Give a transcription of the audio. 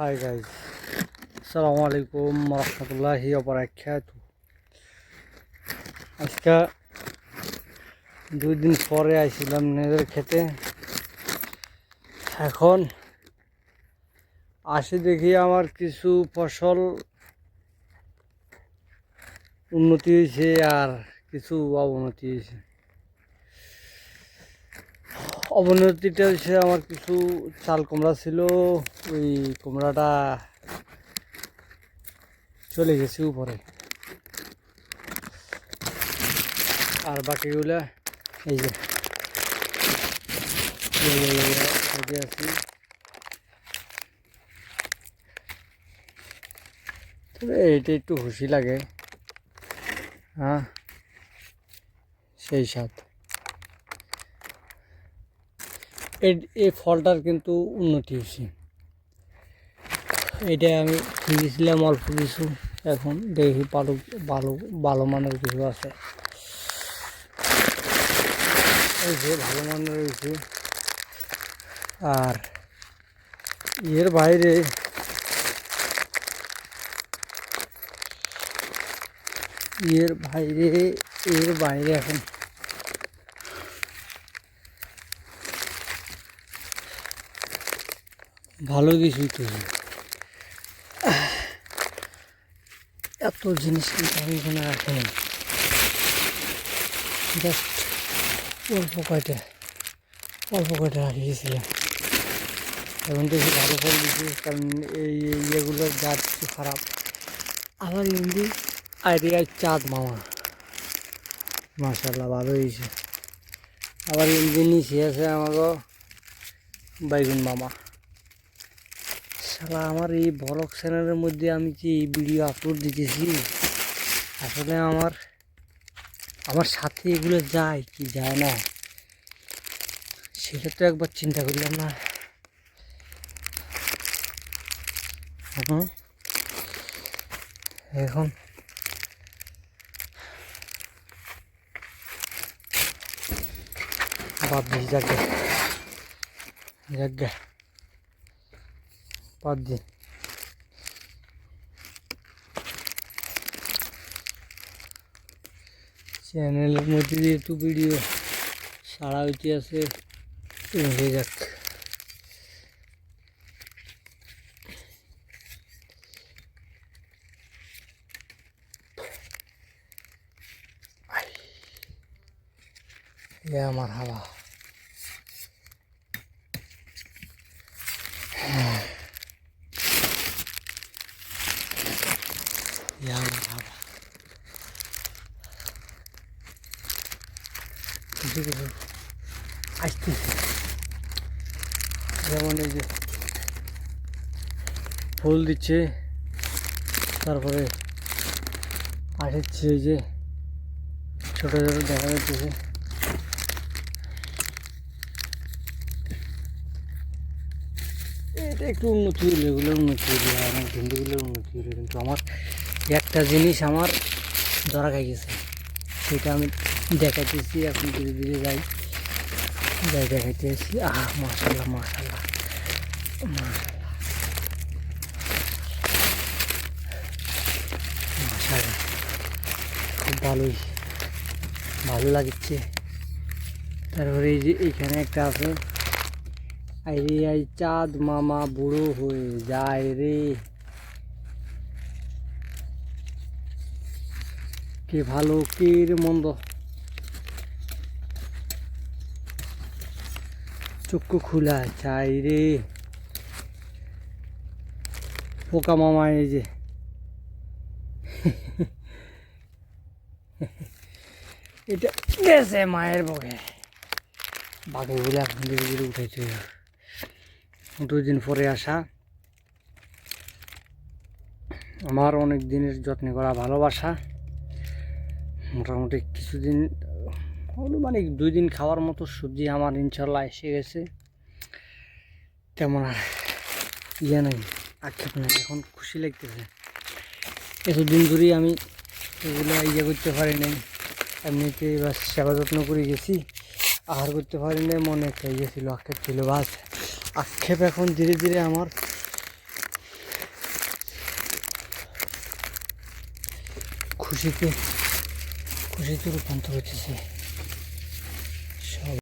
Hi guys আসসালামু আলাইকুম রহমতুল্লাহি অবরাকাত আজকে দুই দিন পরে আইছিলাম নিজের খেতে। এখন আসি দেখি আমার কিছু ফসল উন্নতি হয়েছে আর কিছু অবনতি হয়েছে। অবনতিটা হচ্ছে আমার কিছু চাল কুমড়া ছিল, ওই কুমড়াটা চলে গেছে উপরে। আর বাকিগুলা এই যে আছি। এইটা একটু খুশি লাগে হ্যাঁ? সেই সাথ এই ফলটার কিন্তু উন্নতি হয়েছে। এটা আমি খেয়েছিলাম অল্প কিছু, এখন দেখি ভালো ভালো ভালো মানের কিছু আছে। এই যে ভালো মানের রয়েছে আর এর বাইরে এর বাইরে এর বাইরে এখন ভালো কিছুই তো এত জিনিস কিন্তু আমি এখানে রাখিনি। জাস্ট অল্প কয়টা অল্প কয়টা রাখিয়েছিলাম এখন দেখি ভালো ফল দিচ্ছে কারণ এই ইয়েগুলোর জাত একটু খারাপ। আবার ইন্দি আইডিয়ার চাঁদ মামা। মাশাল্লাহ ভালো হয়েছে। আবার ইন্দি নিচে আছে আমাকে বাইগুন মামা। শালা, আমার এই ব্লগ চ্যানেলের মধ্যে আমি কি এই ভিডিও আপলোড দিতেছি, আসলে আমার আমার সাথে এগুলো যায় কি যায় না, সেটা তো একবার চিন্তা করলাম না। এখন দিই যাকে যাকে বাদ দিই চ্যানেলের মধ্যে যেহেতু ভিডিও সারা আছে হয়ে যাক। আমার হাওয়া এ আমার হাওয়া যেমন এই যে ফুল দিচ্ছে তারপরে আসছে যে ছোট ছোট দেখা যাচ্ছে এটা একটু উন্নতি হলো এগুলোর উন্নতি হলো আমার ভেন্ডিগুলোর উন্নতি হলো কিন্তু আমার একটা জিনিস আমার ধরা খাই গেছে। সেটা আমি দেখাইতেছি, এখন ধীরে ধীরে যাই। যাই দেখাইতেছি আহ মাশাল্লাহ মাশাল্লাহ খুব ভালোই, ভালো লাগছে। তারপরে এই যে এইখানে একটা আছে। আরে আই চাঁদ মামা বুড়ো হয়ে যায় রে। কে ভালো, কে মন্দ? চক্ষু খোলা চাই রে। পোকা মামা এই যে। এটা গেছে মায়ের বকে। এখন ধীরে ধীরে উঠেছে। দুই দিন পরে আসা। আমার অনেক দিনের যত্ন করা ভালোবাসা। মোটামুটি কিছুদিন অনুমানিক দুই দিন খাওয়ার মতো সবজি আমার ইনশাল্লাহ এসে গেছে। তেমন আর ইয়ে নেই, আক্ষেপ নেই, এখন খুশি লাগতেছে। এতদিন ধরেই আমি এগুলো ইয়ে করতে পারি নাই, এমনিতে এবার সেবা যত্ন করে গেছি। আহার করতে পারি নাই, মনে একটা ইয়ে ছিল, আক্ষেপ ছিল, বাস। আক্ষেপ এখন ধীরে ধীরে আমার। খুশিতে খুশিতে রূপান্তর হচ্ছে